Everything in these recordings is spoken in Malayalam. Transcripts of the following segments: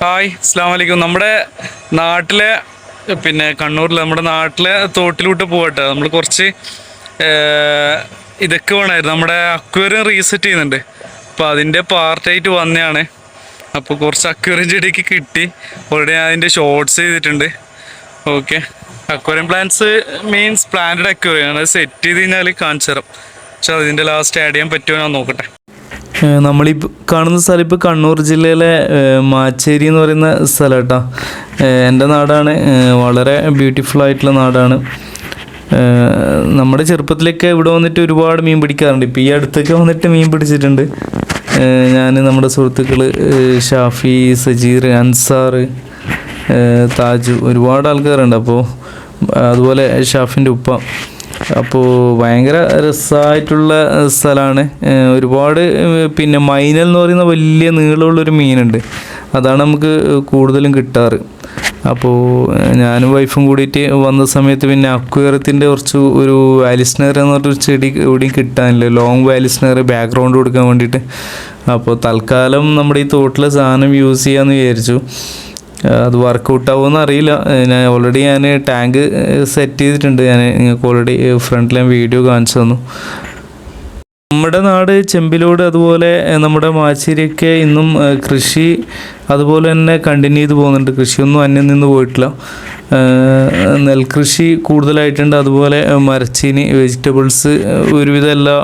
ഹായ് അസ്സാം വലൈക്കും നമ്മുടെ നാട്ടിലെ പിന്നെ കണ്ണൂരിൽ നമ്മുടെ നാട്ടിലെ തോട്ടിലോട്ട് പോകട്ടെ നമ്മൾ കുറച്ച് ഇതൊക്കെ വേണമായിരുന്നു നമ്മുടെ അക്വേറിയം റീസെറ്റ് ചെയ്യുന്നുണ്ട്. അപ്പോൾ അതിന്റെ പാർട്ടായിട്ട് വന്നതാണ് അപ്പോൾ കുറച്ച് അക്വേറിയം ചെടിക്ക് കിട്ടി. ഓൾറെഡി ഞാൻ അതിന്റെ ഷോർട്സ് ചെയ്തിട്ടുണ്ട്. Okay aquarium plants means planted aquarium അത് സെറ്റ് ചെയ്ത് കഴിഞ്ഞാൽ കാണിച്ചു തരാം പക്ഷെ അതിന്റെ ലാസ്റ്റ് ആഡ് ചെയ്യാൻ പറ്റുമോ ഞാൻ നോക്കട്ടെ. നമ്മളീ കാണുന്ന സ്ഥലം ഇപ്പോൾ കണ്ണൂർ ജില്ലയിലെ മാച്ചേരി എന്ന് പറയുന്ന സ്ഥലം കേട്ടോ എന്റെ നാടാണ്. വളരെ ബ്യൂട്ടിഫുൾ ആയിട്ടുള്ള നാടാണ്. നമ്മുടെ ചെറുപ്പത്തിലൊക്കെ ഇവിടെ വന്നിട്ട് ഒരുപാട് മീൻ പിടിക്കാറുണ്ട്. ഇപ്പോൾ ഈ അടുത്തൊക്കെ വന്നിട്ട് മീൻ പിടിച്ചിട്ടുണ്ട്. ഞാൻ നമ്മുടെ സുഹൃത്തുക്കൾ ഷാഫി സജീർ അൻസാർ താജു ഒരുപാട് ആൾക്കാരുണ്ട്. അപ്പോൾ അതുപോലെ ഷാഫിന്റെ ഉപ്പ. അപ്പോൾ ഭയങ്കര രസമായിട്ടുള്ള സ്ഥലമാണ് ഒരുപാട് പിന്നെ മൈനൽ എന്ന് പറയുന്ന വലിയ നീളമുള്ളൊരു മീനുണ്ട്. അതാണ് നമുക്ക് കൂടുതലും കിട്ടാറ്. അപ്പോൾ ഞാനും വൈഫും കൂടിയിട്ട് വന്ന സമയത്ത് പിന്നെ അക്വേറത്തിന്റെ കുറച്ച് ഒരു വാലിസ്നർ എന്ന് പറഞ്ഞൊരു ചെടി എവിടെയും കിട്ടാനില്ല. ലോങ് വാലിസ്നർ ബാക്ക്ഗ്രൗണ്ട് കൊടുക്കാൻ വേണ്ടിയിട്ട്. അപ്പോൾ തൽക്കാലം നമ്മുടെ ഈ തോട്ടിലെ സാധനം യൂസ് ചെയ്യാമെന്ന് വിചാരിച്ചു. അത് വർക്കൗട്ട് ആവുമെന്ന് അറിയില്ല. ഞാൻ ഓൾറെഡി ഞാൻ ടാങ്ക് സെറ്റ് ചെയ്തിട്ടുണ്ട്. ഞാൻ നിങ്ങൾക്ക് ഓൾറെഡി ഫ്രണ്ടിൽ ഞാൻ വീഡിയോ കാണിച്ചു തന്നു. നമ്മുടെ നാട് ചെമ്പിലോട് അതുപോലെ നമ്മുടെ മാച്ചേരിയൊക്കെ ഇന്നും കൃഷി അതുപോലെ തന്നെ കണ്ടിന്യൂ ചെയ്ത് പോകുന്നുണ്ട്. കൃഷിയൊന്നും അന്യം നിന്ന് പോയിട്ടില്ല. നെൽകൃഷി കൂടുതലായിട്ടുണ്ട്. അതുപോലെ മരച്ചീനി വെജിറ്റബിൾസ് ഒരുവിധം എല്ലാ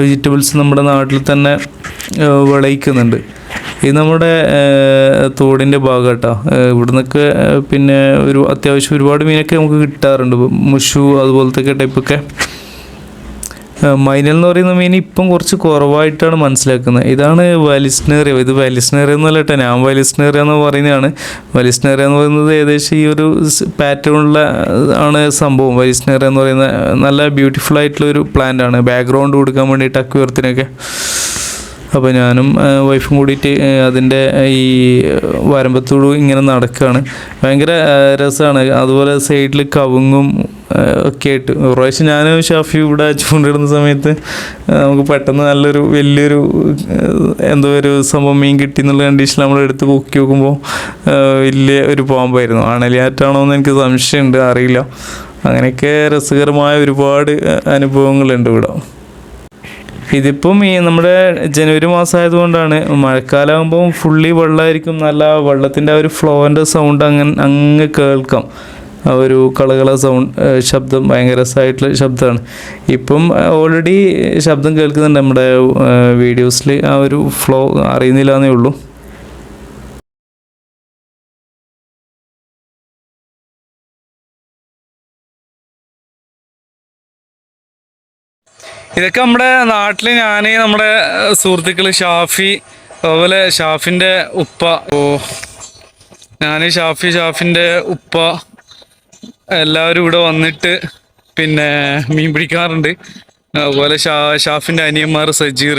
വെജിറ്റബിൾസ് നമ്മുടെ നാട്ടിൽ തന്നെ വിളയിക്കുന്നുണ്ട്. ഇത് നമ്മുടെ തോടിന്റെ കേട്ടോ ഇവിടുന്നൊക്കെ പിന്നെ ഒരു അത്യാവശ്യം ഒരുപാട് മീനൊക്കെ നമുക്ക് കിട്ടാറുണ്ട്. മുഷു അതുപോലത്തെ ടൈപ്പൊക്കെ മൈനൽ എന്ന് പറയുന്ന മീൻ ഇപ്പം കുറച്ച് കുറവായിട്ടാണ് മനസ്സിലാക്കുന്നത്. ഇതാണ് വലിസ്നേറിയ ഇത് വലിസ്നേറിയ എന്നല്ല കേട്ടോ ഞാൻ വലിസ്നേറിയ എന്ന് പറയുന്നതാണ്. വലിസ്നേറിയ എന്ന് പറയുന്നത് ഏകദേശം ഈ ഒരു പാറ്റേണുള്ള ആണ് സംഭവം. വലിസ്നേറിയ എന്ന് പറയുന്ന നല്ല ബ്യൂട്ടിഫുൾ ആയിട്ടുള്ള ഒരു പ്ലാന്റ് ആണ്. ബാക്ക്ഗ്രൗണ്ട് കൊടുക്കാൻ വേണ്ടിയിട്ട് അക്വേർത്തിനൊക്കെ അപ്പോൾ ഞാനും വൈഫും കൂടിയിട്ട് അതിന്റെ ഈ വരമ്പത്തോടു ഇങ്ങനെ നടക്കുകയാണ് ഭയങ്കര രസമാണ് അതുപോലെ സൈഡിൽ കവുങ്ങും ഒക്കെ ആയിട്ട്. പ്രാവശ്യം ഞാനും ഷാഫി ഇവിടെ ചൂണ്ടിടുന്ന സമയത്ത് നമുക്ക് പെട്ടെന്ന് നല്ലൊരു വലിയൊരു എന്തോ ഒരു സംഭവം മീൻ കിട്ടി എന്നുള്ള കണ്ടീഷനിൽ നമ്മൾ എടുത്ത് പൊക്കി നോക്കുമ്പോൾ വലിയ ഒരു പാമ്പായിരുന്നു. ആണലിയാറ്റാണോ എന്ന് എനിക്ക് സംശയമുണ്ട് അറിയില്ല. അങ്ങനെയൊക്കെ രസകരമായ ഒരുപാട് അനുഭവങ്ങളുണ്ട് ഇവിടെ. ഇതിപ്പം ഈ നമ്മുടെ ജനുവരി മാസമായതുകൊണ്ടാണ് മഴക്കാലമാകുമ്പോൾ ഫുള്ളി വെള്ളമായിരിക്കും നല്ല വെള്ളത്തിന്റെ ആ ഒരു ഫ്ലോന്റെ സൗണ്ട് അങ്ങനെ അങ്ങ് കേൾക്കാം. ആ ഒരു കളകള സൗണ്ട് ശബ്ദം ഭയങ്കര രസമായിട്ടുള്ള ശബ്ദമാണ്. ഇപ്പം ഓൾറെഡി ശബ്ദം കേൾക്കുന്നുണ്ട് നമ്മുടെ വീഡിയോസിൽ ആ ഒരു ഫ്ലോ അറിയുന്നില്ല എന്നേ ഉള്ളൂ. ഇതൊക്കെ നമ്മുടെ നാട്ടിൽ ഞാൻ നമ്മുടെ സുഹൃത്തുക്കൾ ഷാഫി അതുപോലെ ഷാഫിന്റെ ഉപ്പ. ഓ ഞാൻ ഷാഫി ഷാഫിന്റെ ഉപ്പ എല്ലാവരും ഇവിടെ വന്നിട്ട് പിന്നെ മീൻ പിടിക്കാറുണ്ട്. അതുപോലെ ഷാ ഷാഫിന്റെ അനിയന്മാർ സജീർ.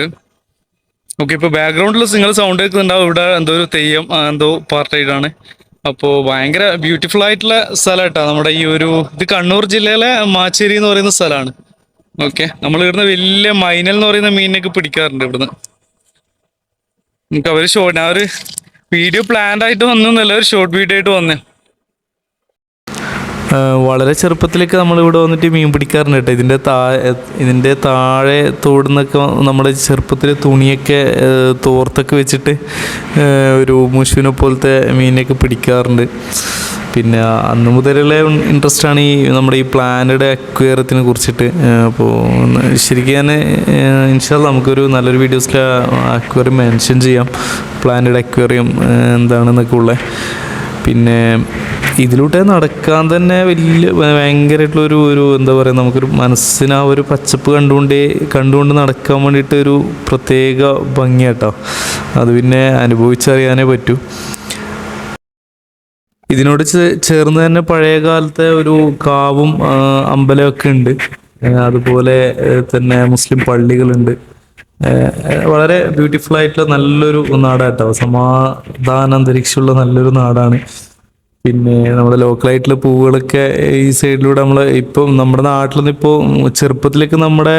ഓക്കെ ഇപ്പോൾ ബാക്ക്ഗ്രൗണ്ടിൽ നിങ്ങൾ സൗണ്ട് കേൾക്കുന്നുണ്ടാവും ഇവിടെ എന്തോ ഒരു തെയ്യം എന്തോ പാർട്ടായിട്ടാണ് അപ്പോൾ ഭയങ്കര ബ്യൂട്ടിഫുൾ ആയിട്ടുള്ള സ്ഥലം കേട്ടോ. നമ്മുടെ ഈ ഒരു ഇത് കണ്ണൂർ ജില്ലയിലെ മാച്ചേരി എന്ന് പറയുന്ന സ്ഥലമാണ്. ഓക്കെ. നമ്മൾ ഇവിടുന്ന് വലിയ മൈനൽ എന്ന് പറയുന്ന മീനിനൊക്കെ പിടിക്കാറുണ്ട് ഇവിടുന്ന്. നമുക്ക് അവർ ഷോർട്ട് ഞാൻ ഒരു വീഡിയോ പ്ലാൻഡ് ആയിട്ട് വന്നൊന്നുമല്ല ഒരു ഷോർട്ട് വീഡിയോ ആയിട്ട് വന്നേ. വളരെ ചെറുപ്പത്തിലൊക്കെ നമ്മൾ ഇവിടെ വന്നിട്ട് മീൻ പിടിക്കാറുണ്ട് കേട്ടോ. ഇതിന്റെ താഴെ ഇതിന്റെ താഴെ തോടുന്നൊക്കെ നമ്മൾ ചെറുപ്പത്തിൽ തുണിയൊക്കെ തോർത്തൊക്കെ വെച്ചിട്ട് ഒരു മുഷുവിനെ പോലത്തെ മീനൊക്കെ പിടിക്കാറുണ്ട്. പിന്നെ അന്ന് മുതലുള്ള ഇൻട്രസ്റ്റ് ആണ് ഈ നമ്മുടെ ഈ പ്ലാനഡ് അക്വേറിയത്തിനെ കുറിച്ചിട്ട്. അപ്പോൾ ശരിക്കും ഞാൻ ഇൻഷാൽ നമുക്കൊരു നല്ലൊരു വീഡിയോസിൽ അക്വേറിയം മെൻഷൻ ചെയ്യാം. പ്ലാനഡ് അക്വേറിയം എന്താണെന്നൊക്കെ ഉള്ളത് പിന്നെ ഇതിലൂടെ നടക്കാൻ തന്നെ വലിയ ഭയങ്കരമായിട്ടുള്ളൊരു ഒരു എന്താ പറയുക നമുക്കൊരു മനസ്സിന് ആ ഒരു പച്ചപ്പ് കണ്ടുകൊണ്ടേ കണ്ടുകൊണ്ട് നടക്കാൻ വേണ്ടിയിട്ട് ഒരു പ്രത്യേക ഭംഗിയാട്ടോ. അത് പിന്നെ അനുഭവിച്ചറിയാനേ പറ്റൂ. ഇതിനോട് ചേർന്ന് തന്നെ പഴയ കാലത്തെ ഒരു കാവും അമ്പലമൊക്കെ ഉണ്ട്. അതുപോലെ തന്നെ മുസ്ലിം പള്ളികളുണ്ട്. വളരെ ബ്യൂട്ടിഫുൾ ആയിട്ടുള്ള നല്ലൊരു നാടാട്ടോ. സമാധാന അന്തരീക്ഷമുള്ള നല്ലൊരു നാടാണ്. പിന്നെ നമ്മുടെ ലോക്കലായിട്ടുള്ള പൂവുകളൊക്കെ ഈ സൈഡിലൂടെ നമ്മൾ ഇപ്പം നമ്മുടെ നാട്ടിൽ നിന്ന് ഇപ്പോൾ ചെറുപ്പത്തിലേക്ക് നമ്മുടെ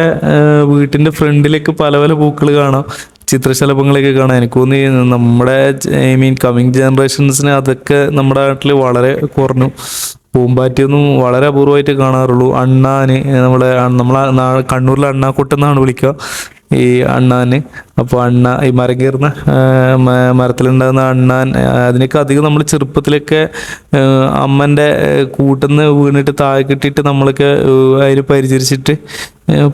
വീട്ടിന്റെ ഫ്രണ്ടിലേക്ക് പല പല പൂക്കൾ കാണാം. ചിത്രശലഭങ്ങളെയൊക്കെ കാണാൻ എനിക്ക് തോന്നി. നമ്മുടെ ഐ മീൻ കമ്മിങ് ജനറേഷൻസിന് അതൊക്കെ നമ്മുടെ നാട്ടിൽ വളരെ കുറഞ്ഞു. പൂമ്പാറ്റിയൊന്നും വളരെ അപൂർവമായിട്ട് കാണാറുള്ളൂ. അണ്ണാന് നമ്മളെ നമ്മളെ കണ്ണൂരിലെ അണ്ണാക്കുട്ടെന്നാണ് വിളിക്കുക. ഈ അണ്ണാന്. അപ്പോൾ അണ്ണ ഈ മരം കയറുന്ന മരത്തിലുണ്ടാകുന്ന അണ്ണാൻ അതിനൊക്കെ അധികം നമ്മൾ ചെറുപ്പത്തിലൊക്കെ അമ്മന്റെ കൂട്ടുന്ന വീണിട്ട് താഴെ കിട്ടിയിട്ട് നമ്മളൊക്കെ അതിന് പരിചരിച്ചിട്ട്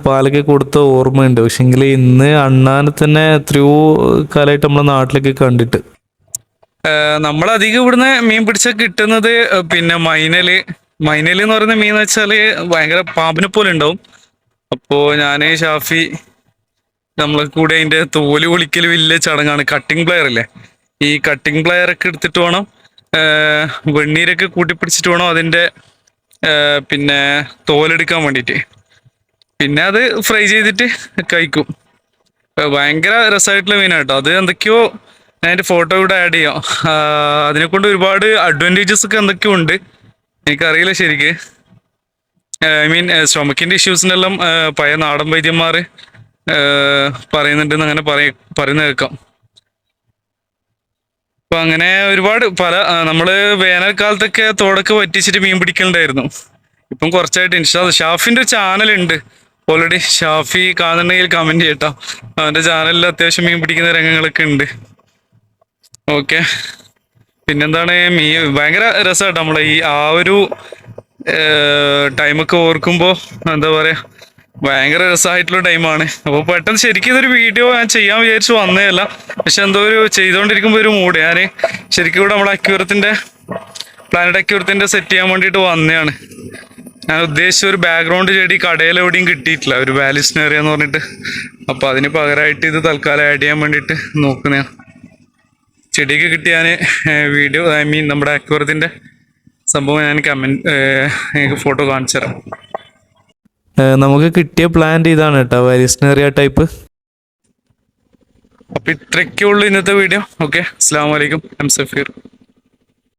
പാലൊക്കെ കൊടുത്ത ഓർമ്മയുണ്ട്. പക്ഷെങ്കിൽ ഇന്ന് അണ്ണാനെ തന്നെ എത്രയോ കാലമായിട്ട് നമ്മളെ നാട്ടിലൊക്കെ കണ്ടിട്ട്. നമ്മൾ അധികം ഇവിടുന്ന് മീൻ പിടിച്ച കിട്ടുന്നത് പിന്നെ മൈനൽ. മൈനൽ എന്ന് പറയുന്ന മീൻ വെച്ചാൽ ഭയങ്കര പാമ്പിനെ പോലെ ഉണ്ടാവും. അപ്പോ ഞാൻ ഷാഫി നമ്മളെ കൂടെ അതിന്റെ തോൽ പൊളിക്കൽ വലിയ ചടങ്ങാണ്. കട്ടിംഗ് പ്ലെയർ അല്ലേ ഈ കട്ടിംഗ് പ്ലെയർ ഒക്കെ എടുത്തിട്ട് വേണം വെണ്ണീരൊക്കെ കൂട്ടിപ്പിടിച്ചിട്ട് വേണം അതിന്റെ പിന്നെ തോലെടുക്കാൻ വേണ്ടിട്ട് പിന്നെ അത് ഫ്രൈ ചെയ്തിട്ട് കഴിക്കും. ഭയങ്കര രസമായിട്ടുള്ള മീനാട്ടോ അത് എന്തൊക്കെയോ ഞാൻ അതിന്റെ ഫോട്ടോ ഇവിടെ ആഡ് ചെയ്യാം. അതിനെക്കൊണ്ട് അതിനെ കൊണ്ട് ഒരുപാട് അഡ്വാന്റേജസ് ഒക്കെ എന്തൊക്കെയുണ്ട്? എനിക്കറിയില്ല ശരിക്ക്. ഐ മീൻ സ്റ്റൊമക്കിന്റെ ഇഷ്യൂസിനെല്ലാം പഴയ നാടൻ വൈദ്യന്മാർ പറയുന്നുണ്ടെന്ന് അങ്ങനെ പറയ പറയുന്ന കേൾക്കാം. അപ്പൊ അങ്ങനെ ഒരുപാട് പല നമ്മൾ വേനൽക്കാലത്തൊക്കെ തോടൊക്കെ പറ്റിച്ചിട്ട് മീൻ പിടിക്കണ്ടായിരുന്നു ഇപ്പം കുറച്ചായിട്ട് ഇൻഷാ ഷാഫിന്റെ ചാനൽ ഉണ്ട്. ഓൾറെഡി ഷാഫി കാണുന്നുണ്ടെങ്കിൽ കമന്റ് ചെയ്യട്ടോ. അവന്റെ ചാനലിൽ അത്യാവശ്യം മീൻ പിടിക്കുന്ന രംഗങ്ങളൊക്കെ ഉണ്ട്. ഓക്കെ. പിന്നെന്താണ് മീ ഭയങ്കര രസമാട്ടോ നമ്മളെ ഈ ആ ഒരു ടൈമൊക്കെ ഓർക്കുമ്പോൾ എന്താ പറയുക ഭയങ്കര രസമായിട്ടുള്ള ടൈമാണ്. അപ്പോൾ പെട്ടെന്ന് ശരിക്കും ഇതൊരു വീഡിയോ ഞാൻ ചെയ്യാൻ വിചാരിച്ചു വന്നതല്ല പക്ഷെ എന്തോ ഒരു ചെയ്തുകൊണ്ടിരിക്കുമ്പോൾ ഒരു മൂഡ് ഞാൻ ശരിക്കും ഇവിടെ നമ്മുടെ അക്യൂറത്തിന്റെ പ്ലാനറ്റ് അക്യൂറത്തിന്റെ സെറ്റ് ചെയ്യാൻ വേണ്ടിയിട്ട് വന്നതാണ് ഞാൻ ഉദ്ദേശിച്ച ഒരു ബാക്ക്ഗ്രൗണ്ട് ചെടി കടയിൽ എവിടെയും കിട്ടിയിട്ടില്ല. ഒരു വാലിസ്നേറിയ എന്ന് പറഞ്ഞിട്ട്. അപ്പോൾ അതിന് പകരമായിട്ട് ഇത് തൽക്കാലം ആഡ് ചെയ്യാൻ വേണ്ടിയിട്ട് നോക്കുന്നതാണ്. ചെടിയൊക്കെ കിട്ടിയാൽ വീഡിയോ ഐ മീൻ നമ്മുടെ അക്വറത്തിന്റെ സംഭവം ഞാൻ കമന്റ് എനിക്ക് ഫോട്ടോ കാണിച്ചു തരാം. നമുക്ക് കിട്ടിയ പ്ലാന്റ് ഇതാണ് കേട്ടോ വരിസ്നേറിയ ടൈപ്പ് അപ്പോൾ ഇത്രയൊക്കെ ഉള്ളൂ ഇന്നത്തെ വീഡിയോ. ഓക്കെ അസ്സാം വലൈക്കും എം സഫീർ.